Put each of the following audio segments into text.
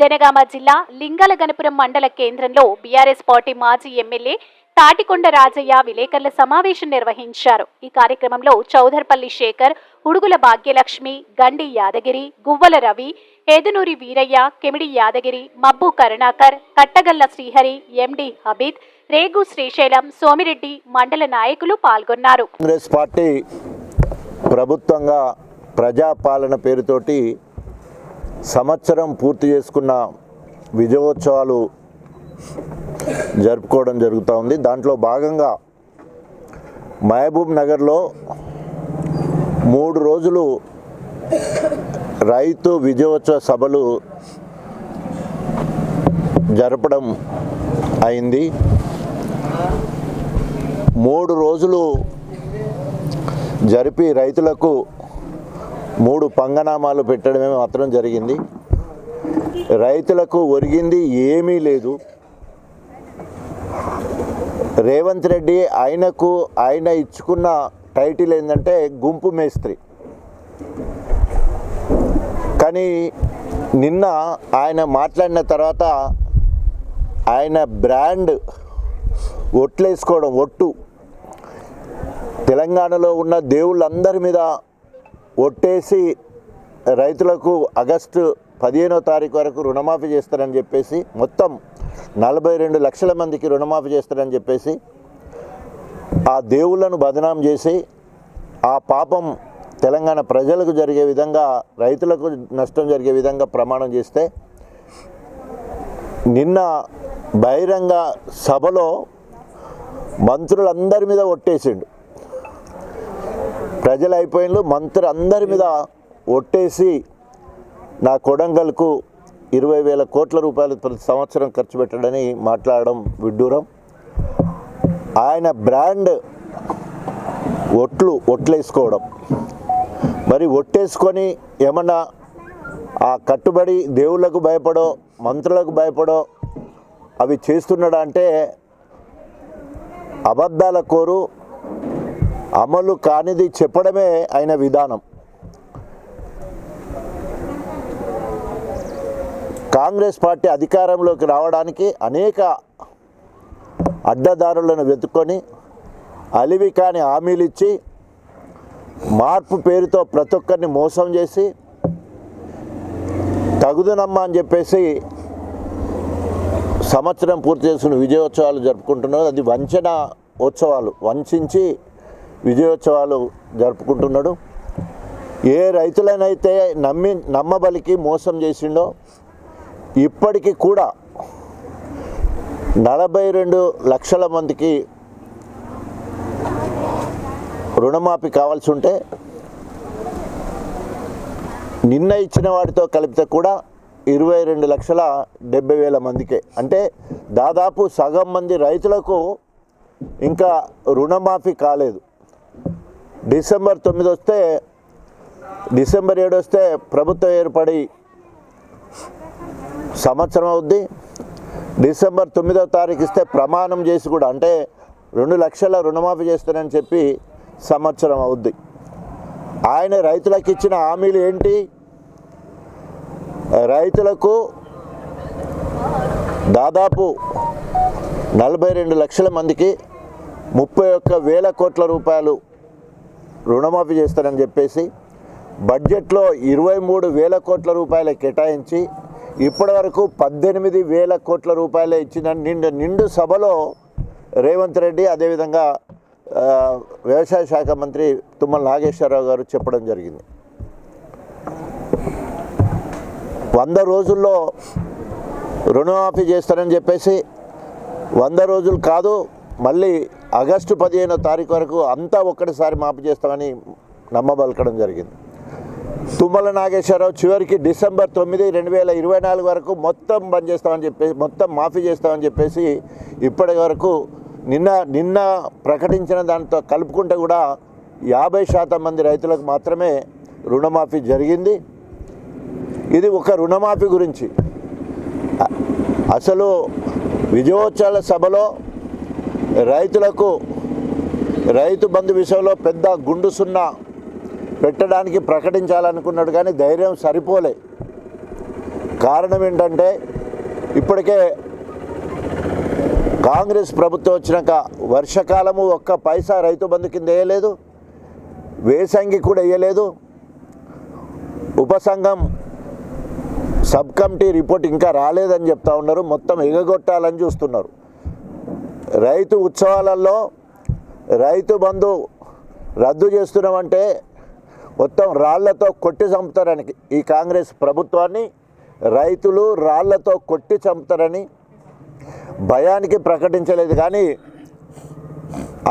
జనగామ జిల్లా లింగలగనపురం మండల కేంద్రంలో బీఆర్ఎస్ పార్టీ మాజీ ఎమ్మెల్యే తాటికొండ రాజయ్య విలేకరుల సమావేశం నిర్వహించారు. ఈ కార్యక్రమంలో చౌదర్పల్లి శేఖర్ ఉడుగుల భాగ్యలక్ష్మి గండి యాదగిరి గువ్వల రవి ఏదునూరి వీరయ్య కెమిడి యాదగిరి మబ్బు కరుణాకర్ కట్టగల్ల శ్రీహరి ఎండి హబీద్ రేగు శ్రీశైలం సోమిరెడ్డి మండల నాయకులు పాల్గొన్నారు. కాంగ్రెస్ పార్టీ ప్రభుత్వంగా ప్రజాపాలన పేరుతోటి సంవత్సరం పూర్తి చేసుకున్న విజయోత్సవాలు జరుపుకోవడం జరుగుతూ ఉంది. దాంట్లో భాగంగా మహబూబ్ నగర్లో మూడు రోజులు రైతు విజయోత్సవ సభలు జరపడం అయింది. మూడు రోజులు జరిపి రైతులకు మూడు పంగనామాలు పెట్టడమే మాత్రం జరిగింది. రైతులకు ఒరిగింది ఏమీ లేదు. రేవంత్ రెడ్డి ఆయనకు ఆయన ఇచ్చుకున్న టైటిల్ ఏంటంటే గుంపు మేస్త్రి. కానీ నిన్న ఆయన మాట్లాడిన తర్వాత ఆయన బ్రాండ్ ఒట్లేసుకోవడం ఒట్టు తెలంగాణలో ఉన్న దేవుళ్ళందరి మీద ఒట్టేసి రైతులకు ఆగస్టు పదిహేనో తారీఖు వరకు రుణమాఫీ చేస్తారని చెప్పేసి మొత్తం నలభై రెండు లక్షల మందికి రుణమాఫీ చేస్తారని చెప్పేసి ఆ దేవుళ్ళను బదనాం చేసి ఆ పాపం తెలంగాణ ప్రజలకు జరిగే విధంగా రైతులకు నష్టం జరిగే విధంగా ప్రమాణం చేస్తే నిన్న బహిరంగ సభలో మంత్రులందరి మీద ఒట్టేసిండు. ప్రజలు అయిపోయిన మంత్రి అందరి మీద ఒట్టేసి నా కొడంగల్కు ఇరవై వేల కోట్ల రూపాయలు ప్రతి సంవత్సరం ఖర్చు పెట్టడని మాట్లాడడం విడ్డూరం. ఆయన బ్రాండ్ ఒట్లు ఒట్లేసుకోవడం. మరి ఒట్టేసుకొని ఏమన్నా ఆ కట్టుబడి దేవుళ్ళకు భయపడో మంత్రులకు భయపడో అవి చేస్తున్నాడా అంటే అబద్ధాల కోరు అమలు కానిది చెప్పడమే ఆయన విధానం. కాంగ్రెస్ పార్టీ అధికారంలోకి రావడానికి అనేక అడ్డదారులను వెతుక్కొని అలివి కాని హామీలు ఇచ్చి మార్పు పేరుతో ప్రతి ఒక్కరిని మోసం చేసి తగుదనమ్మా అని చెప్పేసి సంవత్సరం పూర్తి చేసుకుని విజయోత్సవాలు జరుపుకుంటున్నారు. అది వంచన ఉత్సవాలు. వంచి విజయోత్సవాలు జరుపుకుంటున్నాడు. ఏ రైతులనైతే నమ్మి నమ్మబలికి మోసం చేసిండో ఇప్పటికీ కూడా నలభై రెండు లక్షల మందికి రుణమాఫీ కావాల్సి ఉంటే నిన్న ఇచ్చిన వాటితో కలిపితే కూడా ఇరవై రెండు లక్షల డెబ్బై వేల మందికే. అంటే దాదాపు సగం మంది రైతులకు ఇంకా రుణమాఫీ కాలేదు. డిసెంబర్ తొమ్మిది వస్తే డిసెంబర్ ఏడు వస్తే ప్రభుత్వం ఏర్పడి సంవత్సరం అవుద్ది. డిసెంబర్ తొమ్మిదవ తారీఖు ఇస్తే ప్రమాణం చేసి కూడా అంటే రెండు లక్షల రుణమాఫీ చేస్తానని చెప్పి సంవత్సరం అవుద్ది. ఆయన రైతులకు ఇచ్చిన హామీలు ఏంటి? రైతులకు దాదాపు నలభై రెండు లక్షల మందికి ముప్పై ఒక్క వేల కోట్ల రూపాయలు రుణమాఫీ చేస్తారని చెప్పేసి బడ్జెట్లో ఇరవై మూడు వేల కోట్ల రూపాయలు కేటాయించి ఇప్పటి వరకు పద్దెనిమిది వేల కోట్ల రూపాయలే ఇచ్చిన నిండు నిండు సభలో రేవంత్ రెడ్డి అదేవిధంగా వ్యవసాయ శాఖ మంత్రి తుమ్మల నాగేశ్వరరావు గారు చెప్పడం జరిగింది. వంద రోజుల్లో రుణమాఫీ చేస్తారని చెప్పేసి వంద రోజులు కాదు మళ్ళీ ఆగస్టు పదిహేనో తారీఖు వరకు అంతా ఒక్కటిసారి మాఫీ చేస్తామని నమ్మబలకడం జరిగింది. తుమ్మల నాగేశ్వరరావు చివరికి డిసెంబర్ తొమ్మిది రెండు వేల ఇరవై నాలుగు వరకు మొత్తం బంద్ చేస్తామని చెప్పేసి మొత్తం మాఫీ చేస్తామని చెప్పేసి ఇప్పటి వరకు నిన్న నిన్న ప్రకటించిన దాంతో కలుపుకుంటే కూడా యాభై శాతం మంది రైతులకు మాత్రమే రుణమాఫీ జరిగింది. ఇది ఒక రుణమాఫీ గురించి. అసలు విజయోత్సవాల సభలో రైతులకు రైతు బంధు విషయంలో పెద్ద గుండు సున్నా పెట్టడానికి ప్రకటించాలనుకున్నాడు కానీ ధైర్యం సరిపోలే. కారణం ఏంటంటే ఇప్పటికే కాంగ్రెస్ ప్రభుత్వం వచ్చినాక వర్షకాలము ఒక్క పైసా రైతు బంధు కింద వేయలేదు వేసంగి కూడా వేయలేదు. ఉపసంఘం సబ్ కమిటీ రిపోర్ట్ ఇంకా రాలేదని చెప్తా ఉన్నారు మొత్తం ఎగగొట్టాలని చూస్తున్నారు. రైతు ఉత్సవాలలో రైతు బంధు రద్దు చేస్తున్నామంటే మొత్తం రాళ్ళతో కొట్టి చంపుతారని ఈ కాంగ్రెస్ ప్రభుత్వాన్ని. రైతులు రాళ్ళతో కొట్టి చంపుతారని భయానికి ప్రకటించలేదు కానీ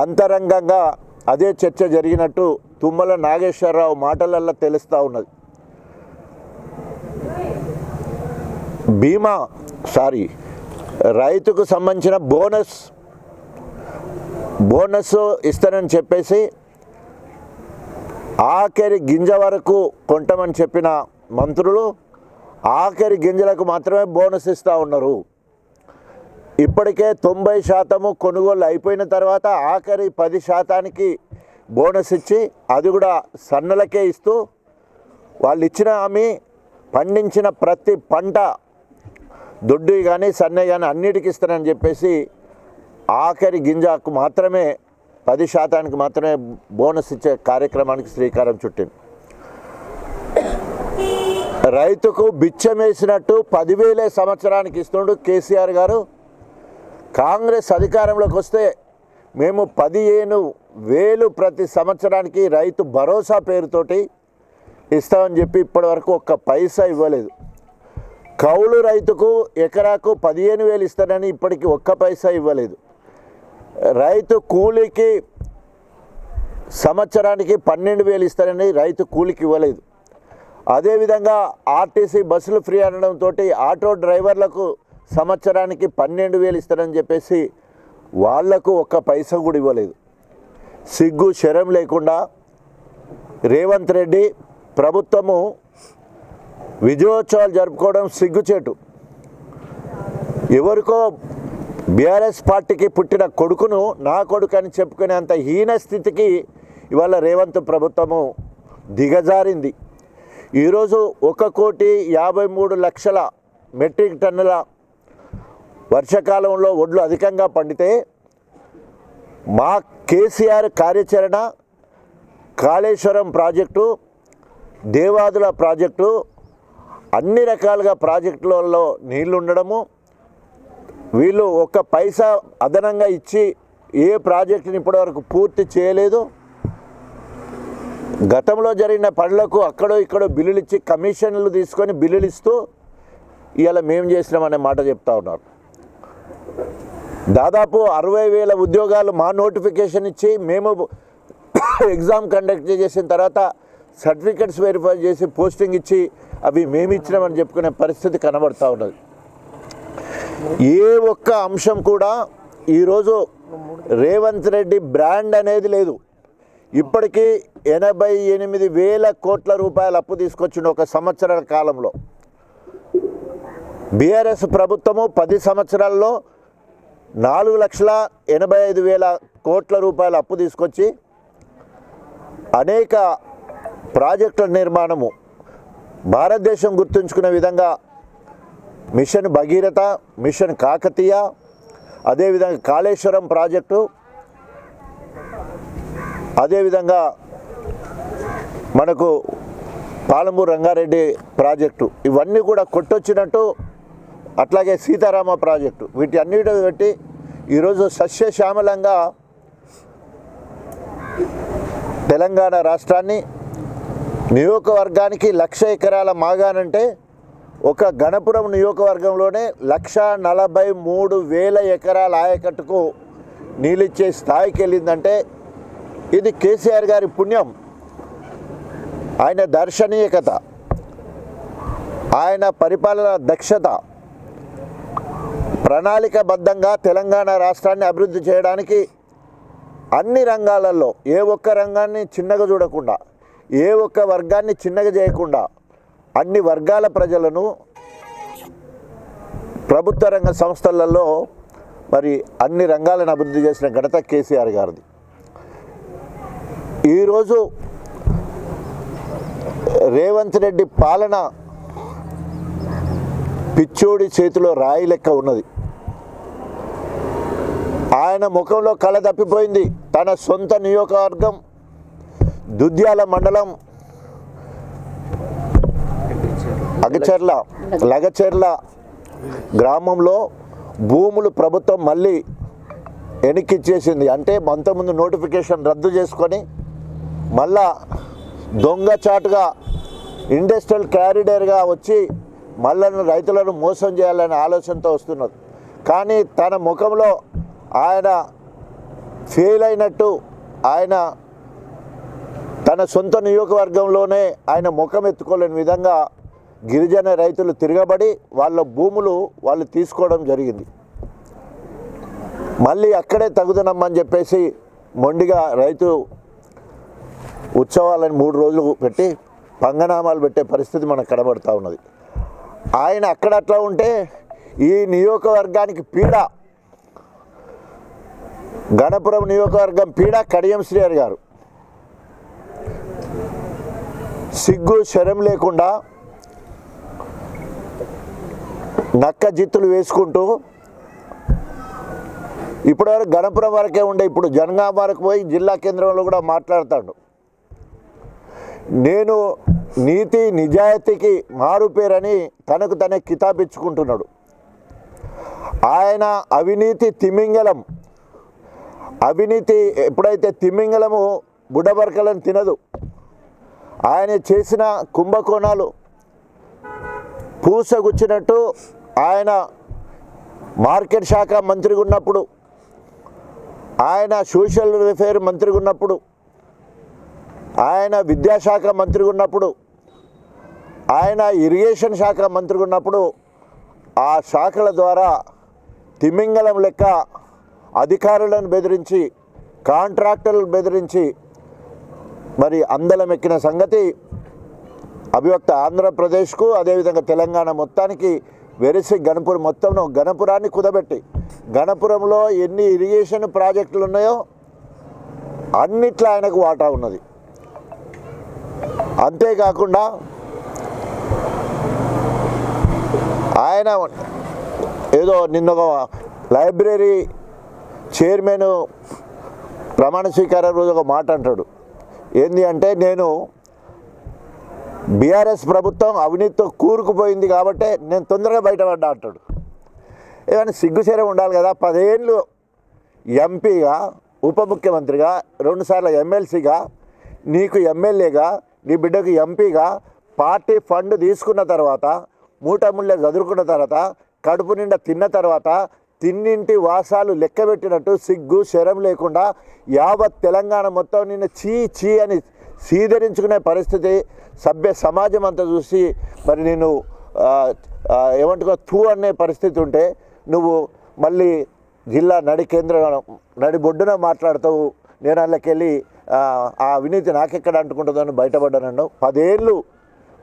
అంతరంగంగా అదే చర్చ జరిగినట్టు తుమ్మల నాగేశ్వరరావు మాటలల్లో తెలుస్తూ ఉన్నది. బీమా సారీ రైతుకు సంబంధించిన బోనస్ బోనస్ ఇస్తానని చెప్పేసి ఆఖరి గింజ వరకు కొంటామని చెప్పిన మంత్రులు ఆఖరి గింజలకు మాత్రమే బోనస్ ఇస్తూ ఉన్నారు. ఇప్పటికే తొంభై శాతము కొనుగోలు అయిపోయిన తర్వాత ఆఖరి పది శాతానికి బోనస్ ఇచ్చి అది కూడా సన్నలకే ఇస్తూ వాళ్ళు ఇచ్చిన హామీ పండించిన ప్రతి పంట దొడ్డి కానీ సన్నే కానీ అన్నిటికి ఇస్తానని చెప్పేసి ఆఖరి గింజకు మాత్రమే పది శాతానికి మాత్రమే బోనస్ ఇచ్చే కార్యక్రమానికి శ్రీకారం చుట్టింది. రైతుకు బిచ్చమేసినట్టు పదివేలే సంవత్సరానికి ఇస్తుండు కేసీఆర్ గారు. కాంగ్రెస్ అధికారంలోకి వస్తే మేము పదిహేను వేలు ప్రతి సంవత్సరానికి రైతు భరోసా పేరుతోటి ఇస్తామని చెప్పి ఇప్పటివరకు ఒక్క పైసా ఇవ్వలేదు. కౌలు రైతుకు ఎకరాకు పదిహేను వేలు ఇస్తానని ఇప్పటికి ఒక్క పైసా ఇవ్వలేదు. రైతు కూలికి సంవత్సరానికి పన్నెండు వేలు ఇస్తారని రైతు కూలికి ఇవ్వలేదు. అదేవిధంగా ఆర్టీసీ బస్సులు ఫ్రీ అనడంతో ఆటో డ్రైవర్లకు సంవత్సరానికి పన్నెండు వేలు ఇస్తారని చెప్పేసి వాళ్ళకు ఒక్క పైసా కూడా ఇవ్వలేదు. సిగ్గు శరం లేకుండా రేవంత్ రెడ్డి ప్రభుత్వము విజయోత్సవాలు జరుపుకోవడం సిగ్గుచేటు. ఎవరికో బీఆర్ఎస్ పార్టీకి పుట్టిన కొడుకును నా కొడుకు అని చెప్పుకునేంత హీన స్థితికి ఇవాళ రేవంత్ ప్రభుత్వము దిగజారింది. ఈరోజు ఒక కోటి యాభై మూడు లక్షల మెట్రిక్ టన్నుల వర్షాకాలంలో ఒడ్లు అధికంగా పండితే మా కేసీఆర్ కార్యాచరణ కాళేశ్వరం ప్రాజెక్టు దేవాదుల ప్రాజెక్టు అన్ని రకాలుగా ప్రాజెక్టులలో నీళ్ళు ఉండడము వీళ్ళు ఒక్క పైసా అదనంగా ఇచ్చి ఏ ప్రాజెక్టుని ఇప్పటివరకు పూర్తి చేయలేదు. గతంలో జరిగిన పనులకు అక్కడో ఇక్కడో బిల్లులు ఇచ్చి కమిషన్లు తీసుకొని బిల్లులు ఇస్తూ ఇవాళ మేము చేసినామనే మాట చెప్తా ఉన్నారు. దాదాపు అరవై వేల ఉద్యోగాలు మా నోటిఫికేషన్ ఇచ్చి మేము ఎగ్జామ్ కండక్ట్ చేసిన తర్వాత సర్టిఫికెట్స్ వెరిఫై చేసి పోస్టింగ్ ఇచ్చి అవి మేము ఇచ్చినామని చెప్పుకునే పరిస్థితి కనబడుతూ ఉన్నది. ఏ ఒక్క అంశం కూడా ఈరోజు రేవంత్ రెడ్డి బ్రాండ్ అనేది లేదు. ఇప్పటికీ ఎనభై ఎనిమిది వేల కోట్ల రూపాయల అప్పు తీసుకొచ్చిన ఒక సంవత్సరాల కాలంలో. బీఆర్ఎస్ ప్రభుత్వము పది సంవత్సరాల్లో నాలుగు లక్షల ఎనభై ఐదు వేల కోట్ల రూపాయల అప్పు తీసుకొచ్చి అనేక ప్రాజెక్టుల నిర్మాణము భారతదేశం గుర్తుంచుకునే విధంగా మిషన్ భగీరథ మిషన్ కాకతీయ అదేవిధంగా కాళేశ్వరం ప్రాజెక్టు అదేవిధంగా మనకు పాలమూరు రంగారెడ్డి ప్రాజెక్టు. ఇవన్నీ కూడా కొట్టొచ్చినట్టు అట్లాగే సీతారామ ప్రాజెక్టు. వీటి అన్నిటి పెట్టి ఈరోజు సస్యశ్యామలంగా తెలంగాణ రాష్ట్రాన్ని నియోజకవర్గానికి లక్ష ఎకరాల మాగానంటే ఒక గణపురం నియోజకవర్గంలోనే లక్ష నలభై మూడు వేల ఎకరాల ఆయకట్టుకు నీళ్ళిచ్చే స్థాయికి వెళ్ళిందంటే ఇది కేసీఆర్ గారి పుణ్యం. ఆయన దర్శనీయకత ఆయన పరిపాలన దక్షత. ప్రణాళికబద్ధంగా తెలంగాణ రాష్ట్రాన్ని అభివృద్ధి చేయడానికి అన్ని రంగాలలో ఏ ఒక్క రంగాన్ని చిన్నగా చూడకుండా ఏ ఒక్క వర్గాన్ని చిన్నగా చేయకుండా అన్ని వర్గాల ప్రజలను ప్రభుత్వ రంగ సంస్థలలో మరి అన్ని రంగాలను అభివృద్ధి చేసిన ఘనత కేసీఆర్ గారిది. ఈరోజు రేవంత్ రెడ్డి పాలన పిచ్చోడి చేతిలో రాయి లెక్క ఉన్నది. ఆయన ముఖంలో కళ తప్పిపోయింది. తన సొంత నియోజకవర్గం దుద్యాల మండలం అగచెర్ల లగచెర్ల గ్రామంలో భూములు ప్రభుత్వం మళ్ళీ ఎనికిచ్చేసింది. అంటే అంతకుముందు నోటిఫికేషన్ రద్దు చేసుకొని మళ్ళా దొంగచాటుగా ఇండస్ట్రియల్ క్యారిడర్గా వచ్చి మళ్ళీ రైతులను మోసం చేయాలనే ఆలోచనతో వస్తున్నారు. కానీ తన ముఖంలో ఆయన ఫెయిల్ అయినట్టు ఆయన తన సొంత నియోజకవర్గంలోనే ఆయన ముఖం ఎత్తుకోలేని విధంగా గిరిజన రైతులు తిరగబడి వాళ్ళ భూములు వాళ్ళు తీసుకోవడం జరిగింది. మళ్ళీ అక్కడే తగుదనమ్మని చెప్పేసి మొండిగా రైతు ఉత్సవాలని మూడు రోజులు పెట్టి పంగనామాలు పెట్టే పరిస్థితి మనకు కనబడుతూ ఉన్నది. ఆయన అక్కడ అట్లా ఉంటే ఈ నియోజకవర్గానికి పీడ గణపురం నియోజకవర్గం పీడ కడియం శ్రీహరి గారు. సిగ్గు శరం లేకుండా నక్క జిత్తులు వేసుకుంటూ ఇప్పటివరకు గణపురం వరకే ఉండే ఇప్పుడు జనగాం వరకు పోయి జిల్లా కేంద్రంలో కూడా మాట్లాడతాడు. నేను నీతి నిజాయితీకి మారు పేరని తనకు తనే కితాబిచ్చుకుంటున్నాడు. ఆయన అవినీతి తిమింగలం. అవినీతి ఎప్పుడైతే తిమింగలము బుడబరకలను తినదు. ఆయన చేసిన కుంభకోణాలు పూసగుచ్చినట్టు ఆయన మార్కెట్ శాఖ మంత్రిగా ఉన్నప్పుడు ఆయన సోషల్ వెల్ఫేర్ మంత్రిగా ఉన్నప్పుడు ఆయన విద్యాశాఖ మంత్రిగా ఉన్నప్పుడు ఆయన ఇరిగేషన్ శాఖ మంత్రిగా ఉన్నప్పుడు ఆ శాఖల ద్వారా తిమింగలం లెక్క అధికారులను బెదిరించి కాంట్రాక్టర్లను బెదిరించి మరి అందలం ఎక్కిన సంగతి అభివక్త ఆంధ్రప్రదేశ్కు అదేవిధంగా తెలంగాణ మొత్తానికి వెరసి గణపురం మొత్తం గణపురాన్ని కుదబెట్టి గణపురంలో ఎన్ని ఇరిగేషన్ ప్రాజెక్టులు ఉన్నాయో అన్నిట్లో ఆయనకు వాటా ఉన్నది. అంతేకాకుండా ఆయన ఏదో నిన్న ఒక లైబ్రరీ చైర్మన్ ప్రమాణ స్వీకారం రోజు ఒక మాట అంటాడు. ఏంది అంటే నేను బీఆర్ఎస్ ప్రభుత్వం అవినీతితో కూరుకుపోయింది కాబట్టి నేను తొందరగా బయటపడ్డా అంటాడు. ఏమైనా సిగ్గుశరం ఉండాలి కదా? పదేళ్ళు ఎంపీగా ఉప ముఖ్యమంత్రిగా రెండుసార్లు ఎమ్మెల్సీగా నీకు ఎమ్మెల్యేగా నీ బిడ్డకు ఎంపీగా పార్టీ ఫండ్ తీసుకున్న తర్వాత మూట ముళ్ళ చదువుకున్న తర్వాత కడుపు నిండా తిన్న తర్వాత తిన్నింటి వాసాలు లెక్కబెట్టినట్టు సిగ్గు శరం లేకుండా యావత్ తెలంగాణ మొత్తం నిన్న చీ చీ అని సీదరించుకునే పరిస్థితి సభ్య సమాజం అంతా చూసి మరి నేను ఏమంటుకో ఏమంటున్నా తూ అనే పరిస్థితి ఉంటే నువ్వు మళ్ళీ జిల్లా నడి కేంద్రం నడి బొడ్డున మాట్లాడతావు. నేను అందులోకెళ్ళి ఆ అవినీతి నాకెక్కడ అంటుకుంటుందని బయటపడ్డానన్ను పదేళ్ళు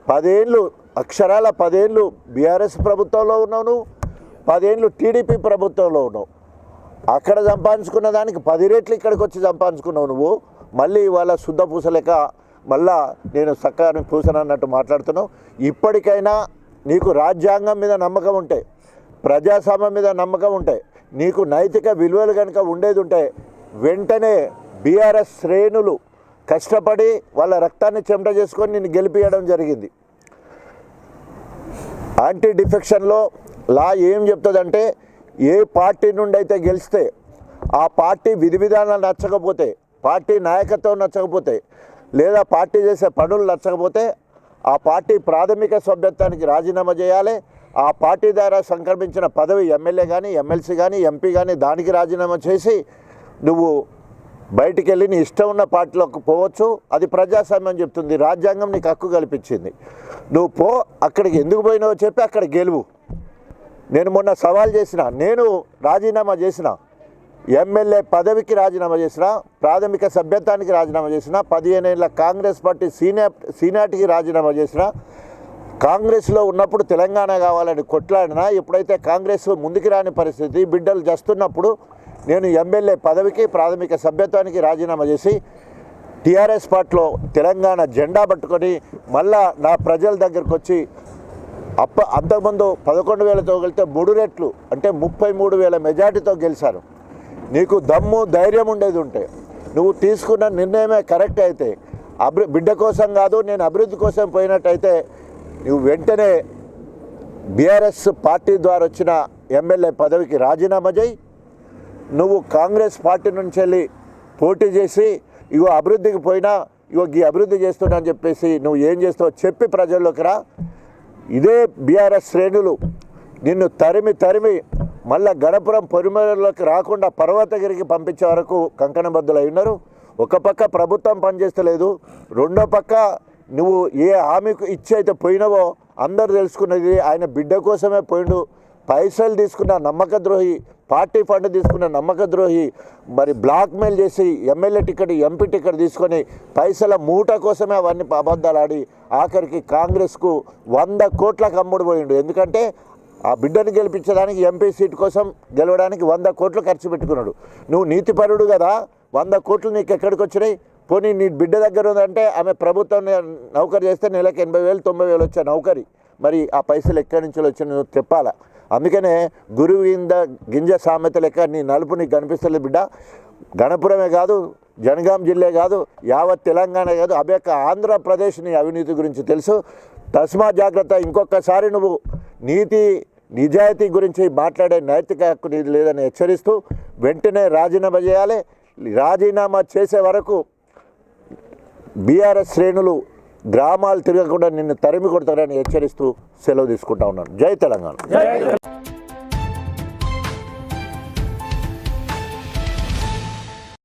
పదేళ్ళు అక్షరాల పదేళ్ళు బీఆర్ఎస్ ప్రభుత్వంలో ఉన్నావు నువ్వు. పదేళ్ళు టీడీపీ ప్రభుత్వంలో ఉన్నావు. అక్కడ సంపాదించుకున్న దానికి పది రెట్లు ఇక్కడికి వచ్చి సంపాదించుకున్నావు నువ్వు. మళ్ళీ ఇవాళ శుద్ధ పూసలేక మళ్ళా నేను చక్కగా పూసనన్నట్టు మాట్లాడుతున్నావు. ఇప్పటికైనా నీకు రాజ్యాంగం మీద నమ్మకం ఉంటే ప్రజాస్వామ్యం మీద నమ్మకం ఉంటే నీకు నైతిక విలువలు కనుక ఉండేది ఉంటే వెంటనే బీఆర్ఎస్ శ్రేణులు కష్టపడి వాళ్ళ రక్తాన్ని చెమట చేసుకొని నిన్ను గెలిపియడం జరిగింది. యాంటీ డిఫెక్షన్లో లా ఏం చెప్తుందంటే ఏ పార్టీ నుండి అయితే గెలిస్తే ఆ పార్టీ విధి విధానాలు నచ్చకపోతే పార్టీ నాయకత్వం నచ్చకపోతే లేదా పార్టీ చేసే పనులు నచ్చకపోతే ఆ పార్టీ ప్రాథమిక సభ్యత్వానికి రాజీనామా చేయాలి. ఆ పార్టీ ద్వారా సంక్రమించిన పదవి ఎమ్మెల్యే కానీ ఎమ్మెల్సీ కానీ ఎంపీ కానీ దానికి రాజీనామా చేసి నువ్వు బయటికి వెళ్ళి నీ ఇష్టం ఉన్న పార్టీలోకి పోవచ్చు. అది ప్రజాస్వామ్యం చెప్తుంది. రాజ్యాంగం నీకు హక్కు కల్పించింది. నువ్వు పో అక్కడికి ఎందుకు పోయినావో చెప్పి అక్కడ గెలువు. నేను మొన్న సవాల్ చేసిన నేను రాజీనామా చేసిన ఎమ్మెల్యే పదవికి రాజీనామా చేసిన ప్రాథమిక సభ్యత్వానికి రాజీనామా చేసిన పదిహేను ఏళ్ళ కాంగ్రెస్ పార్టీ సీనియర్ సీనియార్టీకి రాజీనామా చేసిన కాంగ్రెస్లో ఉన్నప్పుడు తెలంగాణ కావాలని కొట్లాడినా ఎప్పుడైతే కాంగ్రెస్ ముందుకు రాని పరిస్థితి బిడ్డలు జస్తున్నప్పుడు నేను ఎమ్మెల్యే పదవికి ప్రాథమిక సభ్యత్వానికి రాజీనామా చేసి టీఆర్ఎస్ పార్టీలో తెలంగాణ జెండా పట్టుకొని మళ్ళా నా ప్రజల దగ్గరకు వచ్చి అప్ప అంతకుముందు పదకొండు వేలతో గెలితే మూడు రెట్లు అంటే ముప్పై మూడు వేల మెజార్టీతో గెలిచారు. నీకు దమ్ము ధైర్యం ఉండేది ఉంటే. నువ్వు తీసుకున్న నిర్ణయమే కరెక్ట్ అయితే అభి బిడ్డ కోసం కాదు నేను అభివృద్ధి కోసం పోయినట్టయితే నువ్వు వెంటనే బీఆర్ఎస్ పార్టీ ద్వారా వచ్చిన ఎమ్మెల్యే పదవికి రాజీనామా చేయి. నువ్వు కాంగ్రెస్ పార్టీ నుంచి వెళ్ళి పోటీ చేసి ఇగో అభివృద్ధికి పోయినా ఇగో ఈ అభివృద్ధి చేస్తున్నా అని చెప్పేసి నువ్వు ఏం చేస్తావు చెప్పి ప్రజల్లోకి రా. ఇదే బీఆర్ఎస్ శ్రేణులు. నిన్ను తరిమి తరిమి మళ్ళా గణపురం పొరిమేరలోకి రాకుండా పర్వతగిరికి పంపించే వరకు కంకణబద్దులై ఉన్నారు. ఒక పక్క ప్రభుత్వం పనిచేస్తలేదు. రెండో పక్క నువ్వు ఏ హామీకు ఇచ్చి అయితే పోయినవో అందరు తెలుసుకున్నది ఆయన బిడ్డ కోసమే పోయిండు. పైసలు తీసుకున్న నమ్మక ద్రోహి పార్టీ ఫండ్ తీసుకున్న నమ్మక ద్రోహి మరి బ్లాక్మెయిల్ చేసి ఎమ్మెల్యే టికెట్ ఎంపీ టికెట్ తీసుకొని పైసల మూట కోసమే అవన్నీ అబద్ధాలు ఆడి ఆఖరికి కాంగ్రెస్కు వంద కోట్లకు అమ్ముడు పోయిండు. ఎందుకంటే ఆ బిడ్డను గెలిపించడానికి ఎంపీ సీట్ కోసం గెలవడానికి వంద కోట్లు ఖర్చు పెట్టుకున్నాడు. నువ్వు నీతిపరుడు కదా వంద కోట్లు నీకు ఎక్కడికి వచ్చినాయి? పోనీ నీ బిడ్డ దగ్గర ఉందంటే ఆమె ప్రభుత్వం నౌకరి చేస్తే నెలకు ఎనభై వేలు తొంభై వేలు వచ్చే నౌకరి. మరి ఆ పైసలు ఎక్కడి నుంచి వచ్చి నువ్వు చెప్పాలా? అందుకనే గురువు గింద గింజ సామెత లెక్క నీ నలుపు నీకు కనిపిస్తలేదు బిడ్డ. గణపురమే కాదు జనగాం జిల్లా కాదు యావత్ తెలంగాణ కాదు అబేక ఆంధ్రప్రదేశ్ నీ అవినీతి గురించి తెలుసు. తస్మా జాగ్రత్త ఇంకొకసారి నువ్వు నీతి నిజాయితీ గురించి మాట్లాడే నైతిక హక్కు నీది లేదని హెచ్చరిస్తూ వెంటనే రాజీనామా చేయాలి. రాజీనామా చేసే వరకు బీఆర్ఎస్ శ్రేణులు గ్రామాలు తిరగకుండా నిన్ను తరిమి కొడతారని హెచ్చరిస్తూ సెలవు తీసుకుంటా ఉన్నాను. జై తెలంగాణ.